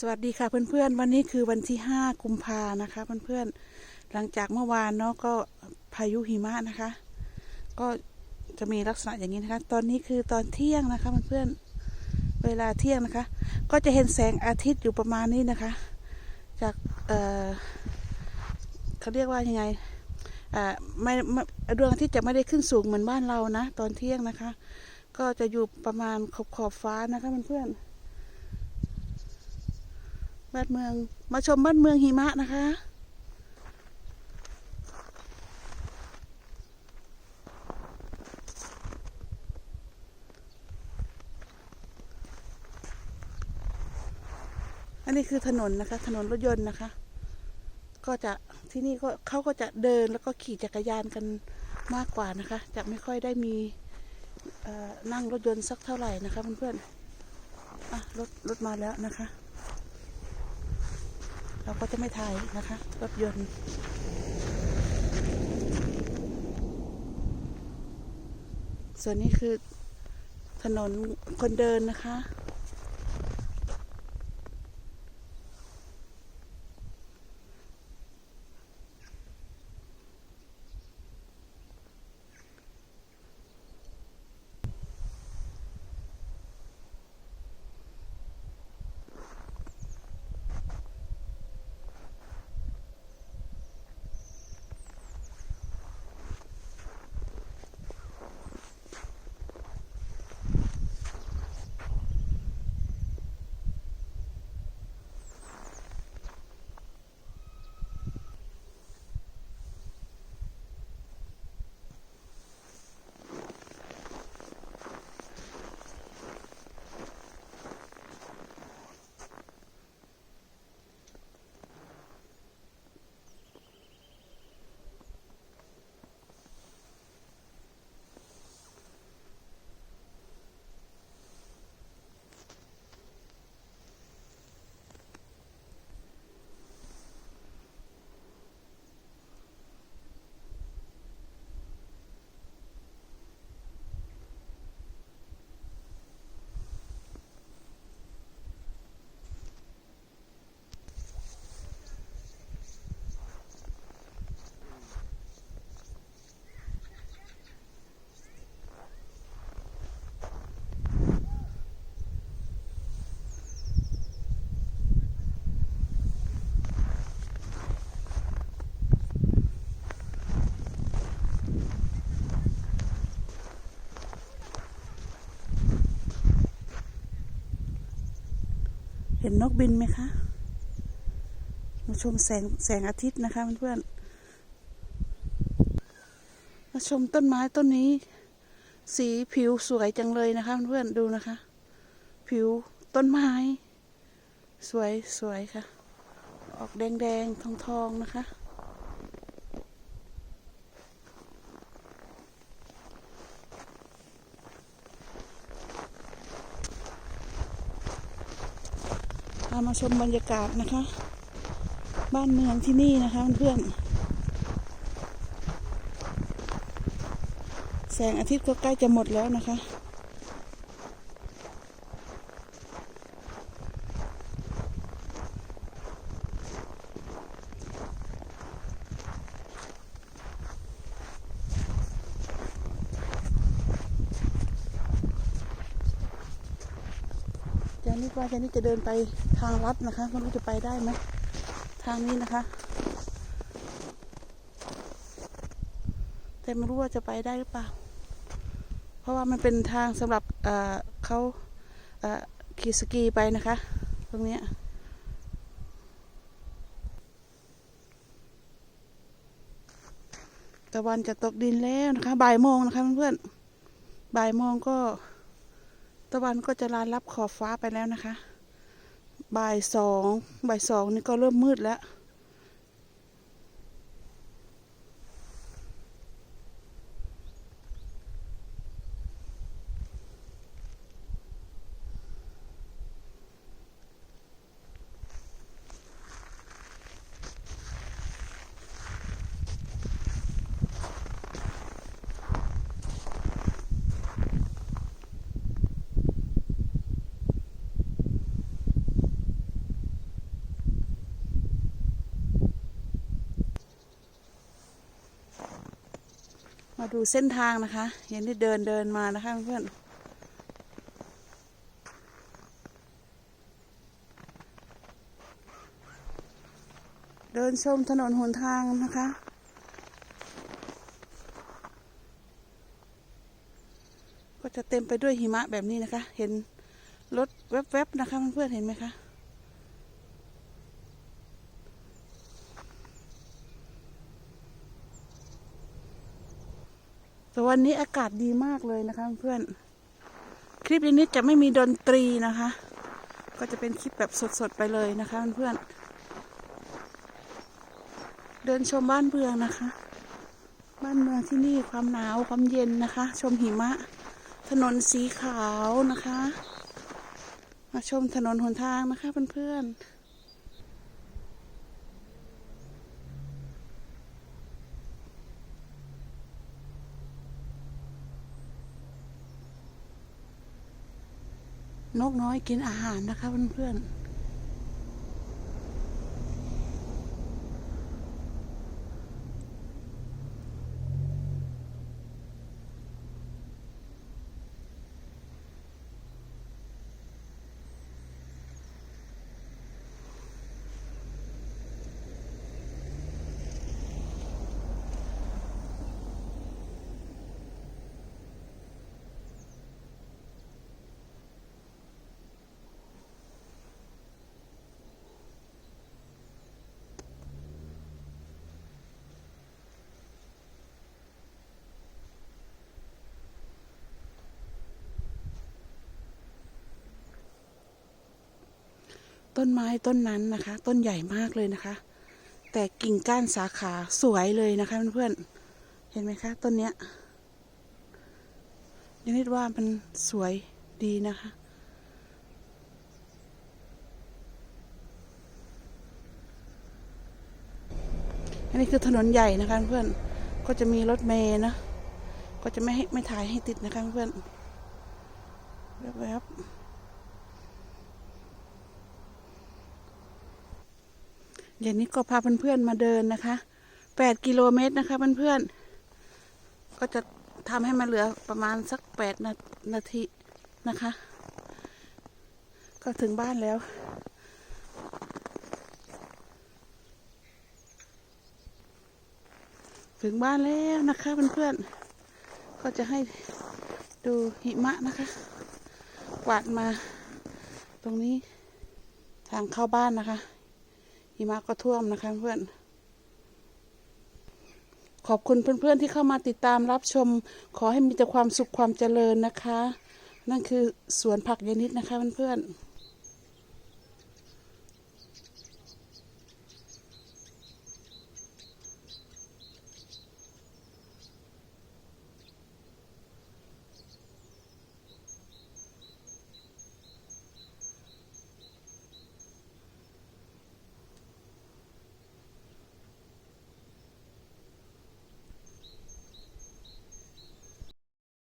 สวัสดีค่ะเพื่อนๆ วันนี้คือวันที่ 5 กุมภานะคะ เพื่อนๆ หลังจากเมื่อวานเนาะก็พายุหิมะนะคะ ก็จะมีลักษณะอย่างนี้นะคะ ตอนนี้คือตอนเที่ยงนะคะเพื่อนๆ เวลาเที่ยงนะคะ ก็จะเห็นแสงอาทิตย์อยู่ประมาณนี้นะคะ จากเอ่อเขาเรียกว่ายังไงอ่าไม่ไม่ดวงอาทิตย์จะไม่ได้ขึ้นสูงเหมือนบ้านเรานะ ตอนเที่ยงนะคะ ก็จะอยู่ประมาณขอบขอบฟ้านะคะเพื่อนๆ บ้านเมือง มาชมบ้านเมืองหิมะนะคะ อันนี้คือถนนนะคะ ถนนรถยนต์นะคะ ก็จะที่นี่ก็เขาก็จะเดินแล้วก็ขี่จักรยานกันมากกว่านะคะ จะไม่ค่อยได้มีนั่งรถยนต์สักเท่าไหร่นะคะเพื่อนๆอะรถรถมาแล้วนะคะ เราก็จะไม่ถ่ายนะคะ รถยนต์ส่วนนี้คือถนนคนเดินนะคะ เห็นนกบินไหมคะ มาชมแสงแสงอาทิตย์นะคะเพื่อนๆ มาชมต้นไม้ต้นนี้ สีผิวสวยจังเลยนะคะเพื่อนๆ ดูนะคะ ผิวต้นไม้ สวยสวยค่ะ ออกแดงแดงทองทองๆ นะคะ มาชมบรรยากาศนะคะ บ้านเมืองที่นี่นะคะเพื่อนแสงอาทิตย์ก็ใกล้จะหมดแล้วนะคะ นิดว่าจานิดจะเดินไปทางลัดนะคะไม่รู้จะไปได้ไหมทางนี้นะคะ แต่ไม่รู้ว่าจะไปได้หรือเปล่า เพราะว่ามันเป็นทางสำหรับเเขาเขี่สกีไปนะคะ ตรงนี้ตะวันจะตกดินแล้วนะคะ บ่ายโมงนะคะเพื่อนๆบ่ายโมงก็ ตะวันก็จะลารับขอบฟ้าไปแล้วนะคะ บ่ายสองบ่ายสองนี่ก็เริ่มมืดแล้ว มาดูเส้นทางนะคะเห็นที่เดินเดินมานะคะเพื่อนเดินชมถนนหนทางนะคะ ก็จะเต็มไปด้วยหิมะแบบนี้นะคะ เห็นรถแวบๆนะคะเพื่อนๆเห็นไหมคะ แต่วันนี้อากาศดีมากเลยนะคะเพื่อน คลิปนี้จะไม่มีดนตรีนะคะ ก็จะเป็นคลิปแบบสดๆไปเลยนะคะเพื่อน เดินชมบ้านเมืองนะคะ บ้านเมืองที่นี่ความหนาวความเย็นนะคะ ชมหิมะ ถนนสีขาวนะคะ มาชมถนนหนทางนะคะเพื่อนๆ นกน้อยกินอาหารนะคะเพื่อนๆ ต้นไม้ต้นนั้นนะคะ ต้นใหญ่มากเลยนะคะ แต่กิ่งก้านสาขาสวยเลยนะคะเพื่อนๆเห็นไหมคะ ต้นเนี้ยยังนิดว่ามันสวยดีนะคะ อันนี้คือถนนใหญ่นะคะเพื่อนก็จะมีรถเมย์นะ ก็จะไม่ให้ไม่ถ่ายให้ติดนะคะเพื่อนแวบๆ อย่างนี้ก็พาเพื่อนๆมาเดินนะคะแปดกิโลเมตรนะคะเพื่อนๆ ก็จะทำให้มันเหลือประมาณสักแปดนานาทีนะคะ ก็ถึงบ้านแล้วถึงบ้านแล้วนะคะเพื่อนๆ ก็จะให้ดูหิมะนะคะ กวาดมาตรงนี้ทางเข้าบ้านนะคะ หิมะก็ท่วมนะคะเพื่อน ขอบคุณเพื่อนๆที่เข้ามาติดตามรับชม ขอให้มีแต่ความสุขความเจริญนะคะ นั่นคือสวนผักยายนิดนะคะเพื่อนๆ